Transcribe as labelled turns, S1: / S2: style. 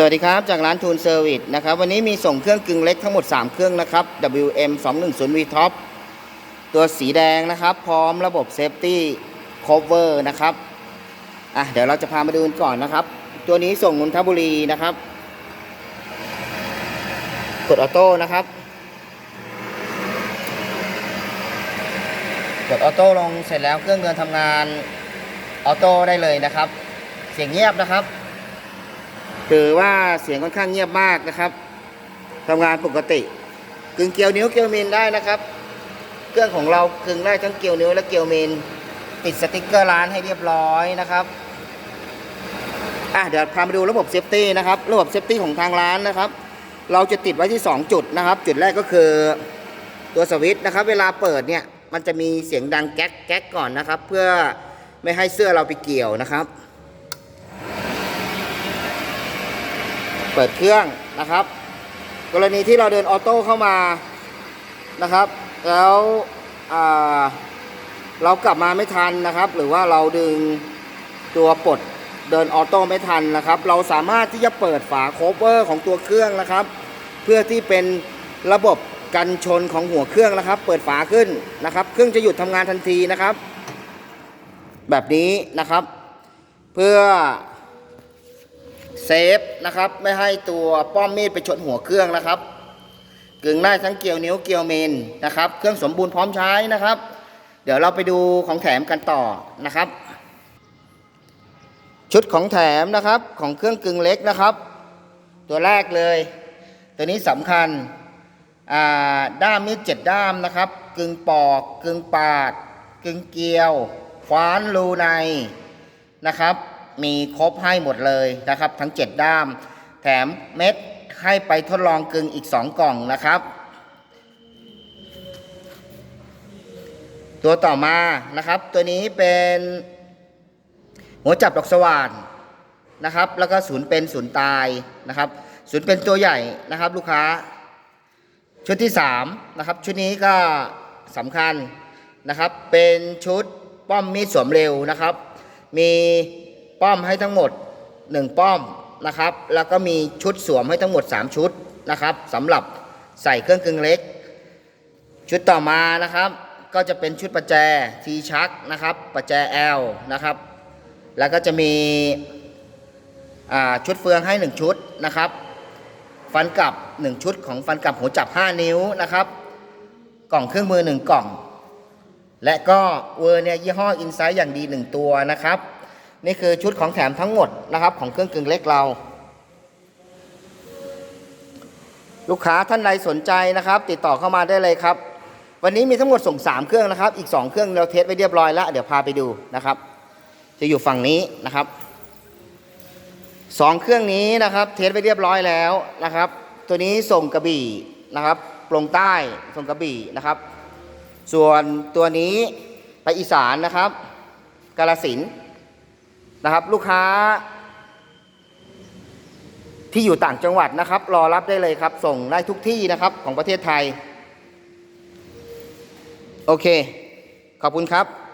S1: สวัสดีครับ จากร้านทูนเซอร์วิสนะครับ วันนี้มีส่งเครื่องกึ่งเล็กทั้งหมด 3 เครื่องนะครับ WM 2 1 0 V Top ตัวสีแดงนะครับ พร้อมระบบเซฟตี้คเวอร์นะครับอะเดี๋ยวเราจะพามาดูกันก่อนนะครับ ตัวนี้ส่งนนทบุรีนะครับ กดออโต้นะครับ กดออโต้ลงเสร็จแล้วเครื่องเดินทำงานออโต้ได้เลยนะครับ เสียงเงียบนะครับ ถือว่าเสียงค่อนข้างเงียบมากนะครับทำงานปกติกึ่งเกลียวนิ้วเกลียวมินได้นะครับ เครื่องของเรากึ่งได้ทั้งเกลียวนิ้วและเกลียวมินติดสติกเกอร์ร้านให้เรียบร้อยนะครับอะเดี๋ยวพามาดูระบบเซฟตี้นะครับระบบเซฟตี้ของทางร้านนะครับ เราจะติดไว้ที่ 2 จุดนะครับ จุดแรกก็คือตัวสวิตช์นะครับ เวลาเปิดเนี่ยมันจะมีเสียงดังแก๊กแก๊กก่อนนะครับ เพื่อไม่ให้เสื้อเราไปเกี่ยวนะครับ เปิดเครื่องนะครับ กรณีที่เราเดินออโต้เข้ามานะครับ แล้วเรากลับมาไม่ทันนะครับ หรือว่าเราดึงตัวปลดเดินออโต้ไม่ทันนะครับ เราสามารถที่จะเปิดฝาโคเวอร์ของตัวเครื่องนะครับ เพื่อที่เป็นระบบกันชนของหัวเครื่องนะครับ เปิดฝาขึ้นนะครับ เครื่องจะหยุดทำงานทันทีนะครับ แบบนี้นะครับ เพื่อ เซฟนะครับ ไม่ให้ตัวป้อมมีดไปชนหัวเครื่องนะครับ กึ่งได้ทั้งเกลียวนิ้วเกลียวเมนนะครับ เครื่องสมบูรณ์พร้อมใช้นะครับ เดี๋ยวเราไปดูของแถมกันต่อนะครับ ชุดของแถมนะครับของเครื่องกึ่งเล็กนะครับ ตัวแรกเลย ตัวนี้สำคัญด้ามมีดเจ็ดด้ามนะครับ กึ่งปอก กึ่งปาด กึ่งเกลียวคว้านรูในนะครับ มีครบให้หมดเลยนะครับ ทั้ง 7 ด้าม แถมเม็ดให้ไปทดลองกึ่งอีก 2 กล่องนะครับ ตัวต่อมานะครับ ตัวนี้เป็นหัวจับดอกสว่านนะครับ แล้วก็ศูนย์เป็นศูนย์ตายนะครับศูนย์เป็นตัวใหญ่นะครับลูกค้า ชุดที่3นะครับชุดนี้ก็สำคัญนะครับ เป็นชุดป้อมมีดสวมเร็วนะครับ มี ป้อมให้ทั้งหมด 1 ป้อมนะครับ แล้วก็มีชุดสวมให้ทั้งหมด 3 ชุดนะครับสำหรับใส่เครื่องกึ่งเล็ก ชุดต่อมานะครับ ก็จะเป็นชุดประแจทีชักนะครับ ประแจ L นะครับ แล้วก็จะมีชุดเฟืองให้ 1 ชุดนะครับ ฟันกลับ 1 ชุดของฟันกลับหัวจับ 5 นิ้วนะครับ กล่องเครื่องมือ 1 กล่อง และก็เวอร์เนี่ยยี่ห้ออินไซด์อย่างดี 1 ตัวนะครับ นี่คือชุดของแถมทั้งหมดนะครับ ของเครื่องกึ่งเล็กเรา ลูกค้าท่านใดสนใจนะครับ ติดต่อเข้ามาได้เลยครับ วันนี้มีทั้งหมดส่ง 3 เครื่องนะครับ อีก 2 เครื่องเราเทสไว้เรียบร้อยแล้ว เดี๋ยวพาไปดูนะครับ จะอยู่ฝั่งนี้นะครับสองเครื่องนี้นะครับ เทสไปเรียบร้อยแล้วนะครับ ตัวนี้ส่งกระบี่นะครับลงใต้ส่งกระบี่นะครับ ส่วนตัวนี้ไปอีสานนะครับกาลสิน นะครับ ลูกค้า ที่อยู่ต่างจังหวัดนะครับ รอรับได้เลยครับ ส่งได้ทุกที่นะครับของประเทศไทย โอเค ขอบคุณครับ